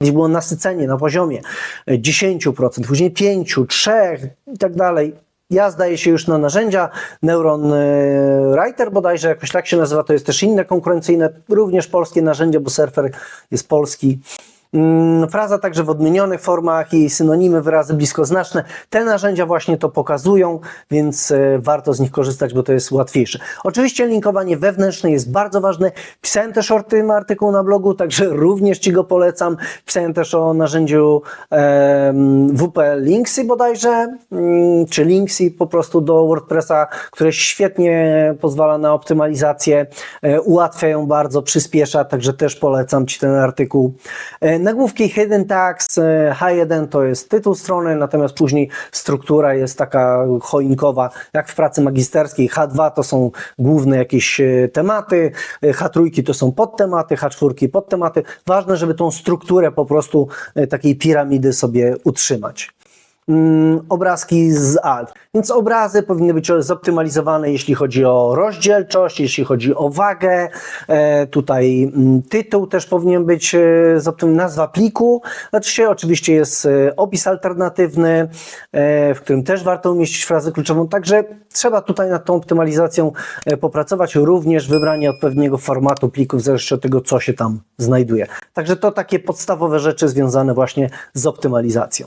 gdzie było nasycenie na poziomie e, 10%, później 5, 3 i tak dalej. Ja zdaję się już na narzędzia. Neuron e, Writer bodajże jakoś tak się nazywa, to jest też inne konkurencyjne, również polskie narzędzie, bo Surfer jest polski. Mm, Fraza także w odmienionych formach i synonimy, wyrazy bliskoznaczne. Te narzędzia właśnie to pokazują, więc e, warto z nich korzystać, bo to jest łatwiejsze. Oczywiście linkowanie wewnętrzne jest bardzo ważne. Pisałem też o tym artykuł na blogu, także również Ci go polecam. Pisałem też o narzędziu WP Linksy bodajże, mm, czy Linksy po prostu do WordPressa, które świetnie pozwala na optymalizację, e, ułatwia ją bardzo, przyspiesza, także też polecam Ci ten artykuł. Nagłówki Hidden Tags e, H1 to jest tytuł strony, natomiast później struktura jest taka choinkowa, jak w pracy magisterskiej. H2 to są główne jakieś e, tematy, e, H3 to są podtematy, H4 podtematy. Ważne, żeby tą strukturę po prostu takiej piramidy sobie utrzymać mm, obrazki z alt. Więc obrazy powinny być zoptymalizowane, jeśli chodzi o rozdzielczość, jeśli chodzi o wagę. E, tutaj mm, tytuł też powinien być e, zoptym, nazwa pliku. Znaczy oczywiście jest e, opis alternatywny, e, w którym też warto umieścić frazę kluczową. Także trzeba tutaj nad tą optymalizacją popracować, również wybranie odpowiedniego formatu pliku w zależności od tego, co się tam znajduje. Także to takie podstawowe rzeczy związane właśnie z optymalizacją.